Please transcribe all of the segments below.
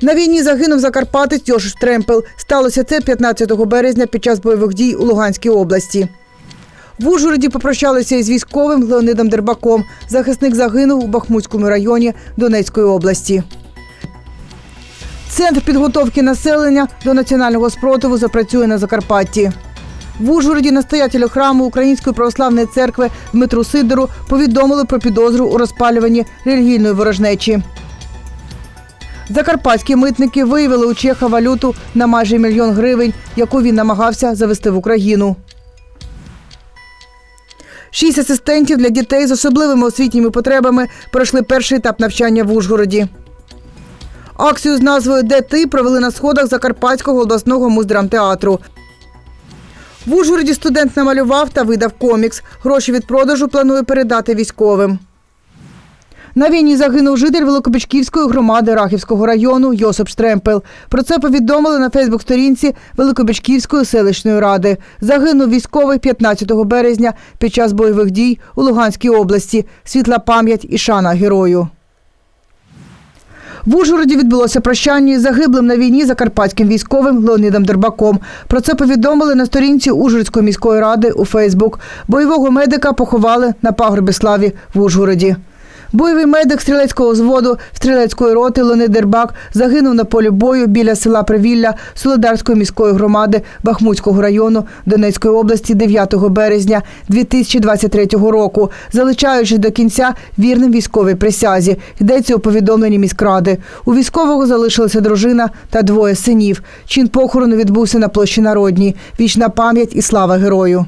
На війні загинув закарпатець Йошиш Тремпел. Сталося це 15 березня під час бойових дій у Луганській області. В Ужгороді попрощалися із військовим Леонидом Дербаком. Захисник загинув у Бахмутському районі Донецької області. Центр підготовки населення до національного спротиву запрацює на Закарпатті. В Ужгороді настоятелю храму Української православної церкви Дмитру Сидору повідомили про підозру у розпалюванні релігійної ворожнечі. Закарпатські митники виявили у Чеха валюту на майже мільйон гривень, яку він намагався завести в Україну. Шість асистентів для дітей з особливими освітніми потребами пройшли перший етап навчання в Ужгороді. Акцію з назвою Де ти провели на сходах Закарпатського обласного муздрамтеатру. В Ужгороді студент намалював та видав комікс. Гроші від продажу планує передати військовим. На війні загинув житель Великобичківської громади Рахівського району Йосип Штремпел. Про це повідомили на Фейсбук-сторінці Великобичківської селищної ради. Загинув військовий 15 березня під час бойових дій у Луганській області. Світла пам'ять і шана герою. В Ужгороді відбулося прощання із загиблим на війні закарпатським військовим Леонідом Дербаком. Про це повідомили на сторінці Ужгородської міської ради у Фейсбук. Бойового медика поховали на пагорбі славі в Ужгороді. Бойовий медик стрілецького взводу стрілецької роти Леонид Дербак загинув на полі бою біля села Привілля Солидарської міської громади Бахмутського району Донецької області 9 березня 2023 року, залишаючись до кінця вірним військовій присязі. Йдеться у повідомленні міськради. У військового залишилася дружина та двоє синів. Чин похорону відбувся на площі Народній. Вічна пам'ять і слава герою.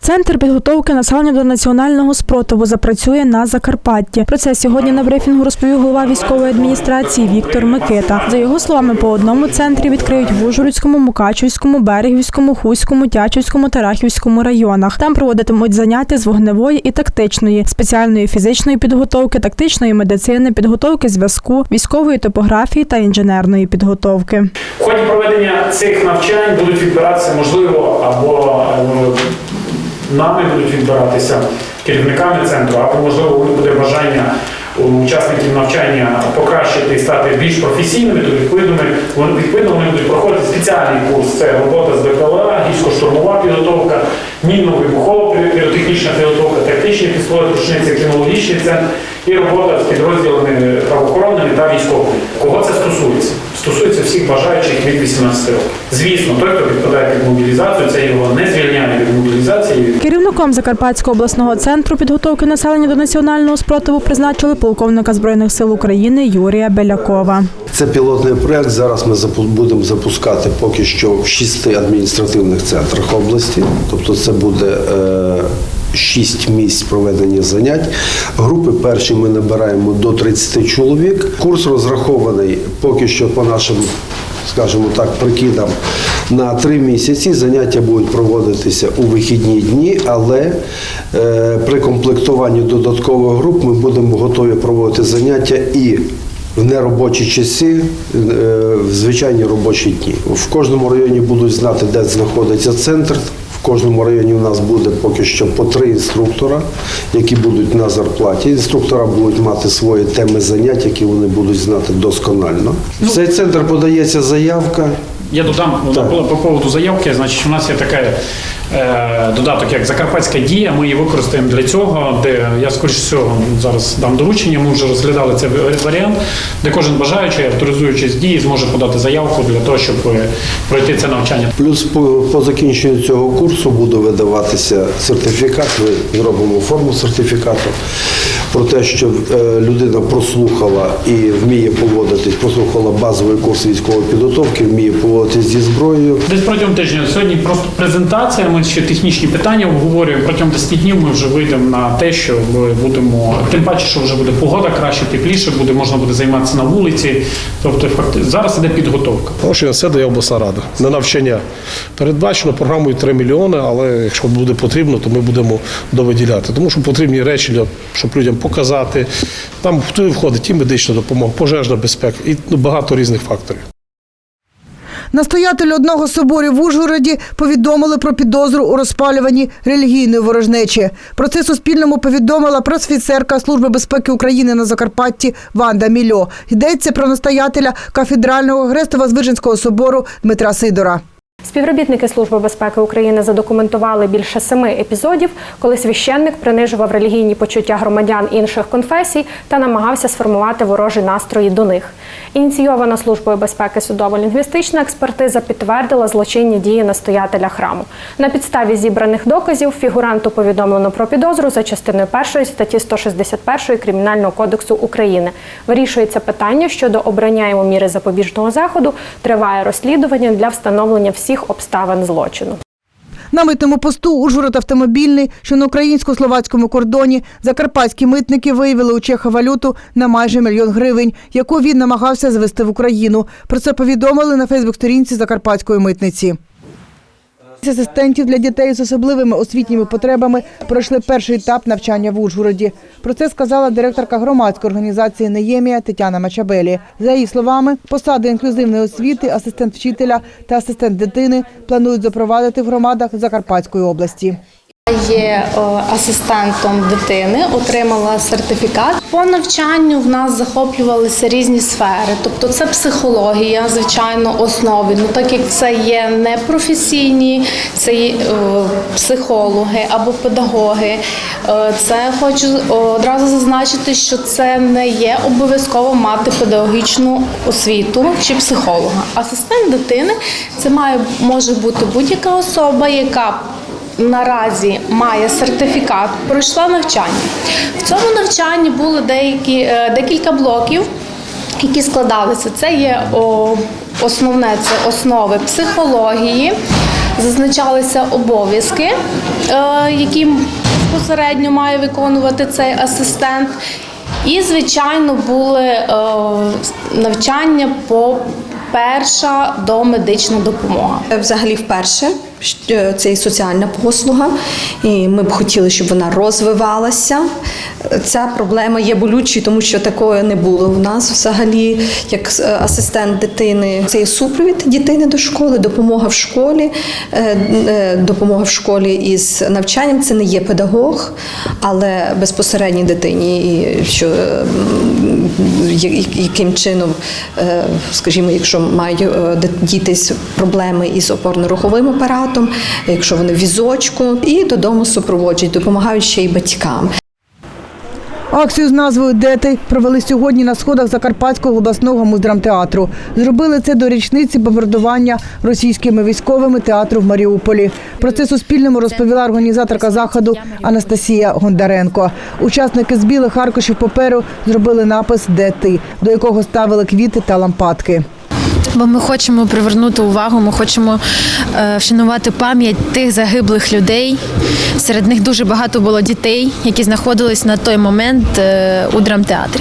Центр підготовки населення до національного спротиву запрацює на Закарпатті. Про це сьогодні на брифінгу розповів голова військової адміністрації Віктор Микита. За його словами, по одному центрі відкриють в Ужгородському, Мукачівському, Берегівському, Хуському, Тячівському та Рахівському районах. Там проводитимуть заняття з вогневої і тактичної, спеціальної фізичної підготовки, тактичної медицини, підготовки зв'язку, військової топографії та інженерної підготовки. В ході проведення цих навчань будуть відбиратися, можливо, або е, нами будуть відбиратися керівниками центру, або можливо буде бажання учасників навчання покращити і стати більш професійними, то відповідно вони відповідно вони будуть проходити спеціальний курс. Це робота з БПЛА, гірсько-штурмова підготовка, мінно-вибухова піротехнічна підготовка, тактичні підсилові рушниці, кінологічний центр і робота з підрозділами правоохоронними та військовими. Кого це стосується? Стосується всіх бажаючих від 18 років. Звісно, той, хто підпадає під мобілізацію, це його не звільняє від мобілізації. Керівником Закарпатського обласного центру підготовки населення до національного спротиву призначили полковника збройних сил України Юрія Белякова. Це пілотний проект. Зараз ми запу- будемо запускати поки що в шести адміністративних центрах області. Тобто, це буде е, шість місць проведення занять. Групи перші ми набираємо до 30 чоловік. Курс розрахований поки що по нашим, скажімо так, прикидам. На три місяці заняття будуть проводитися у вихідні дні, але е, при комплектуванні додаткових груп ми будемо готові проводити заняття і в неробочі часи, е, в звичайні робочі дні. В кожному районі будуть знати, де знаходиться центр. В кожному районі у нас буде поки що по три інструктора, які будуть на зарплаті. Інструктора будуть мати свої теми занять, які вони будуть знати досконально. В цей центр подається заявка. Я додам ну, по поводу заявки. Значить, у нас є така е, додаток, як Закарпатська дія. Ми її використаємо для цього, де я скоріш всього зараз дам доручення. Ми вже розглядали цей варіант, де кожен бажаючий, авторизуючись дії, зможе подати заявку для того, щоб е, пройти це навчання. Плюс по, по закінченню цього курсу буде видаватися сертифікат. Ми зробимо форму сертифікату про те, що е, людина прослухала і вміє поводитись, прослухала базовий курс військової підготовки, вміє поводитись зі зброєю. Десь протягом тижня сьогодні просто презентація. Ми ще технічні питання обговорюємо. Протягом 10 днів ми вже вийдемо на те, що ми будемо тим паче, що вже буде погода краще, тепліше, буде можна буде займатися на вулиці. Тобто, факти- зараз іде підготовка. Гроші на це дає обласна рада на навчання. Передбачено програмою 3 мільйони, але якщо буде потрібно, то ми будемо довиділяти. Тому що потрібні речі, для, щоб людям показати. Там туди входить і медична допомога, пожежна безпека, і ну, багато різних факторів. Настоятель одного соборів в Ужгороді повідомили про підозру у розпалюванні релігійної ворожнечі. Про це Суспільному повідомила пресофіцерка Служби безпеки України на Закарпатті Ванда Мільо. Йдеться про настоятеля кафедрального Грестово-Звиженського собору Дмитра Сидора. Співробітники Служби безпеки України задокументували більше семи епізодів, коли священник принижував релігійні почуття громадян інших конфесій та намагався сформувати ворожі настрої до них. Ініційована службою безпеки судово-лінгвістична експертиза підтвердила злочинні дії настоятеля храму. На підставі зібраних доказів фігуранту повідомлено про підозру за частиною першої статті 161 Кримінального кодексу України. Вирішується питання щодо обрання йому міри запобіжного заходу. Триває розслідування для встановлення всіх обставин злочину. На митному посту Ужгород автомобільний, що на українсько-словацькому кордоні, закарпатські митники виявили у Чеха валюту на майже мільйон гривень, яку він намагався звести в Україну. Про це повідомили на Фейсбук-сторінці закарпатської митниці. Асистентів для дітей з особливими освітніми потребами пройшли перший етап навчання в Ужгороді. Про це сказала директорка громадської організації Неємія Тетяна Мачабелі. За її словами, посади інклюзивної освіти, асистент вчителя та асистент дитини планують запровадити в громадах Закарпатської області. Є е, асистентом дитини, отримала сертифікат. По навчанню в нас захоплювалися різні сфери, тобто це психологія, звичайно, основі. Ну так як це є непрофесійні, це є, е, психологи або педагоги. Е, Це хочу одразу зазначити, що це не є обов'язково мати педагогічну освіту чи психолога. Асистент дитини це має може бути будь-яка особа, яка наразі має сертифікат, пройшла навчання. В цьому навчанні були деякі, е, декілька блоків, які складалися. Це є основне це основи психології, зазначалися обов'язки, е, які безпосередньо має виконувати цей асистент. І, звичайно, були е, навчання по перша домедична допомога. Взагалі, вперше це і соціальна послуга, і ми б хотіли, щоб вона розвивалася. Ця проблема є болючою, тому що такої не було в нас взагалі, як е, асистент дитини. Це є супровід дитини до школи, допомога в школі, е, е, допомога в школі із навчанням. Це не є педагог, але безпосередній дитині, і що е, яким чином, е, скажімо, якщо мають е, діти проблеми із опорно-руховим апаратом, якщо вони в візочку, і додому супроводжують, допомагають ще й батькам. Акцію з назвою Де ти провели сьогодні на сходах Закарпатського обласного муздрамтеатру. Зробили це до річниці бомбардування російськими військовими театру в Маріуполі. Про це Суспільному розповіла організаторка заходу Анастасія Гондаренко. Учасники з білих аркушів паперу зробили напис Де ти, до якого ставили квіти та лампадки. Бо ми хочемо привернути увагу, ми хочемо е, вшанувати пам'ять тих загиблих людей. Серед них дуже багато було дітей, які знаходились на той момент е, у драмтеатрі.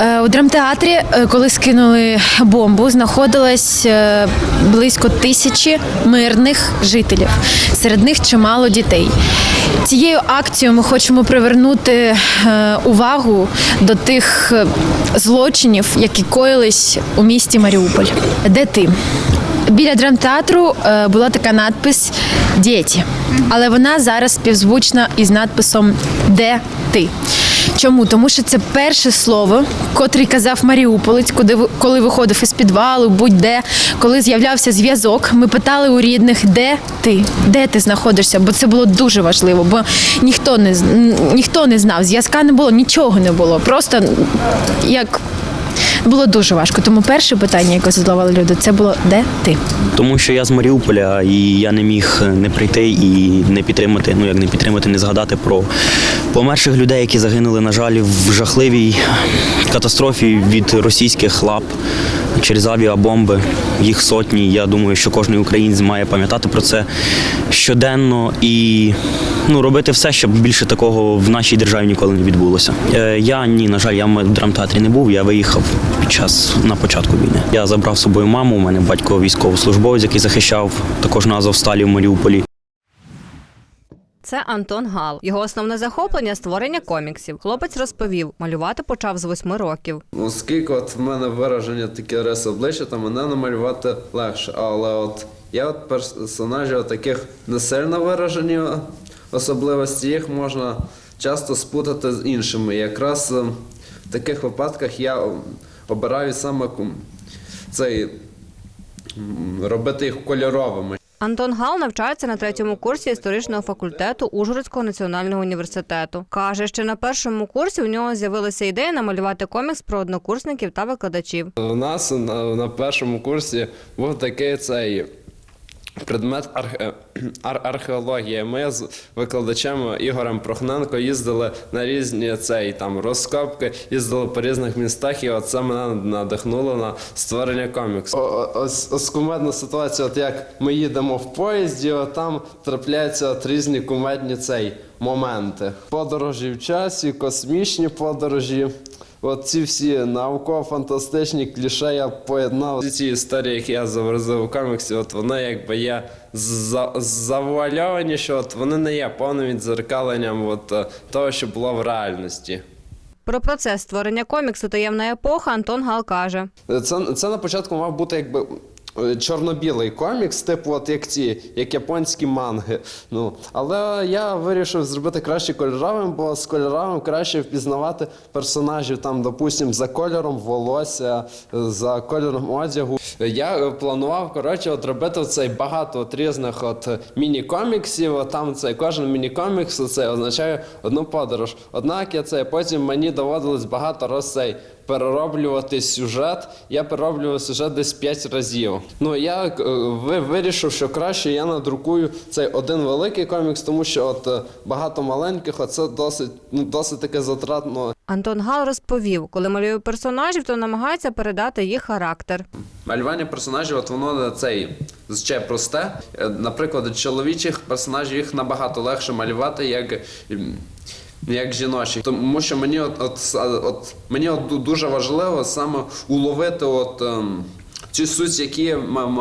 Е, У драмтеатрі, е, коли скинули бомбу, знаходилось е, близько тисячі мирних жителів. Серед них чимало дітей. Цією акцією ми хочемо привернути увагу до тих злочинів, які коїлись у місті Маріуполь. Де ти? Біля драмтеатру була така надпис Діті, але вона зараз співзвучна із надписом Де ти? Чому? Тому що це перше слово, котрий казав Маріуполець, куди коли виходив із підвалу, будь-де, коли з'являвся зв'язок. Ми питали у рідних, де ти, де ти знаходишся, бо це було дуже важливо, бо ніхто не ніхто не знав, зв'язка не було, нічого не було. Просто як було дуже важко. Тому перше питання, яке задавали люди, це було де ти? Тому що я з Маріуполя і я не міг не прийти і не підтримати, ну як не підтримати, не згадати про померших людей, які загинули, на жаль, в жахливій катастрофі від російських лап через авіабомби. Їх сотні. Я думаю, що кожен українець має пам'ятати про це щоденно і ну, робити все, щоб більше такого в нашій державі ніколи не відбулося. Е, я ні, на жаль, я в драмтеатрі не був. Я виїхав під час на початку війни. Я забрав з собою маму. У мене батько військовослужбовець, який захищав також на Азовсталі в Маріуполі. Це Антон Гал. Його основне захоплення створення коміксів. Хлопець розповів, малювати почав з восьми років. Оскільки от в мене вираження таке рис обличчя, то мене намалювати легше. Але от я от персонажів таких не сильно виражені особливості, їх можна часто спутати з іншими. Якраз е, в таких випадках я обираю саме цей робити їх кольоровими. Антон Гал навчається на третьому курсі історичного факультету Ужгородського національного університету. Каже, що на першому курсі у нього з'явилася ідея намалювати комікс про однокурсників та викладачів. У нас на, першому курсі був такий цей предмет архе, ар, археологія. Ми з викладачем Ігорем Прохненко їздили на різні цей там розкопки, їздили по різних містах, і оце мене надихнуло на створення коміксу. Ось, ось кумедна ситуація, от як ми їдемо в поїзді, от там трапляються от різні кумедні цей моменти. Подорожі в часі, космічні подорожі. От ці всі науково-фантастичні кліше я поєднав. Ці історії, які я зобразив у коміксі, от вони якби є за- завуальовані, що от вони не є повним відзеркаленням от, е, того, що було в реальності. Про процес створення коміксу Таємна епоха Антон Гал каже. Це, це на початку мав бути якби. Е, Чорно-білий комікс, типу, от як ці, як японські манги. Ну, але я вирішив зробити краще кольоровим, бо з кольоровим краще впізнавати персонажів, там, допустим, за кольором волосся, за кольором одягу. Я е, планував, коротше, от робити цей багато от різних от міні-коміксів. Там цей кожен міні-комікс це означає одну подорож. Однак я це потім мені доводилось багато раз цей перероблювати сюжет. Я перероблював сюжет десь 5 разів. Ну я е, ви- вирішив, що краще я надрукую цей один великий комікс, тому що от е, багато маленьких, оце досить ну досить таке затратно. Антон Гал розповів, коли малює персонажів, то намагається передати їх характер. Малювання персонажів, от воно цей ще просте. Е, Наприклад, чоловічих персонажів їх набагато легше малювати, як. Як жіночі, тому що мені от, от, от мені от дуже важливо саме уловити от ем, цю суть, які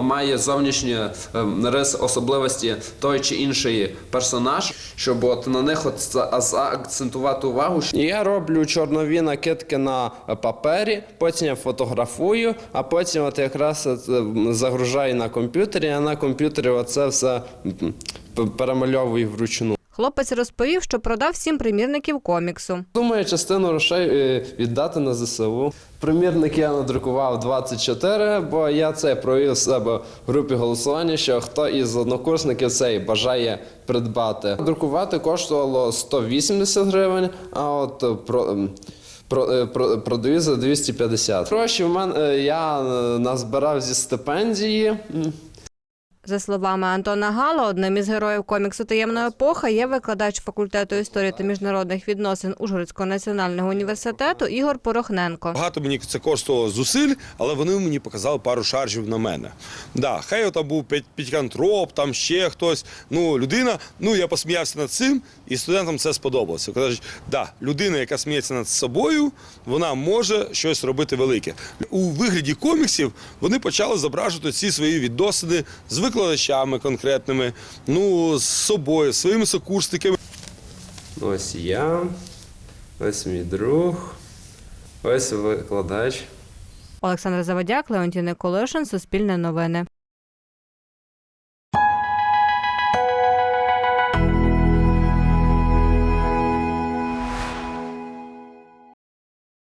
має зовнішні ем, риси особливості той чи інший персонаж, щоб от на них от за- заакцентувати увагу. Я роблю чорнові накидки на папері, потім я фотографую, а потім от якраз ем, загружаю на комп'ютері, а на комп'ютері оце все перемальовую вручну. Хлопець розповів, що продав сім примірників коміксу. Думаю, частину грошей е, віддати на ЗСУ. Примірник я надрукував 24, бо я це провів себе в групі голосування, що хто із однокурсників цей бажає придбати. Друкувати коштувало 180 гривень, а от е, про. ем, Про, е, продаю за 250. Гроші в мене е, я е, назбирав зі стипендії. За словами Антона Гала, одним із героїв коміксу Таємна епоха є викладач факультету історії та міжнародних відносин Ужгородського національного університету Ігор Порохненко. Багато мені це коштувало зусиль, але вони мені показали пару шаржів на мене. Да, хай там був підкантроп, там ще хтось. Ну, людина, ну я посміявся над цим, і студентам це сподобалося. Кажуть, да, людина, яка сміється над собою, вона може щось робити велике. У вигляді коміксів вони почали зображувати ці свої відносини з викладачами конкретними, ну, з собою, з своїми сокурсниками. Ось я, ось мій друг, ось викладач. Олександр Заводяк, Леонтій Николишин, Суспільне новини.